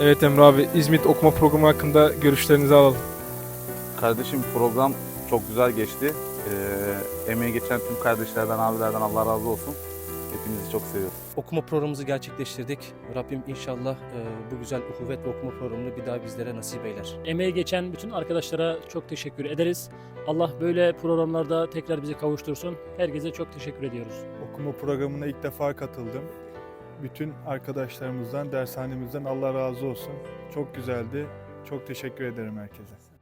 Evet Emre abi, İzmit okuma programı hakkında görüşlerinizi alalım. Kardeşim program çok güzel geçti. Ee, emeği geçen tüm kardeşlerden, abilerden Allah razı olsun. Hepinizi çok seviyorum. Okuma programımızı gerçekleştirdik. Rabbim inşallah e, bu güzel uhuvvet ve okuma programını bir daha bizlere nasip eyler. Emeği geçen bütün arkadaşlara çok teşekkür ederiz. Allah böyle programlarda tekrar bizi kavuştursun. Herkese çok teşekkür ediyoruz. Okuma programına ilk defa katıldım. Bütün arkadaşlarımızdan, dershanemizden Allah razı olsun. Çok güzeldi. Çok teşekkür ederim herkese.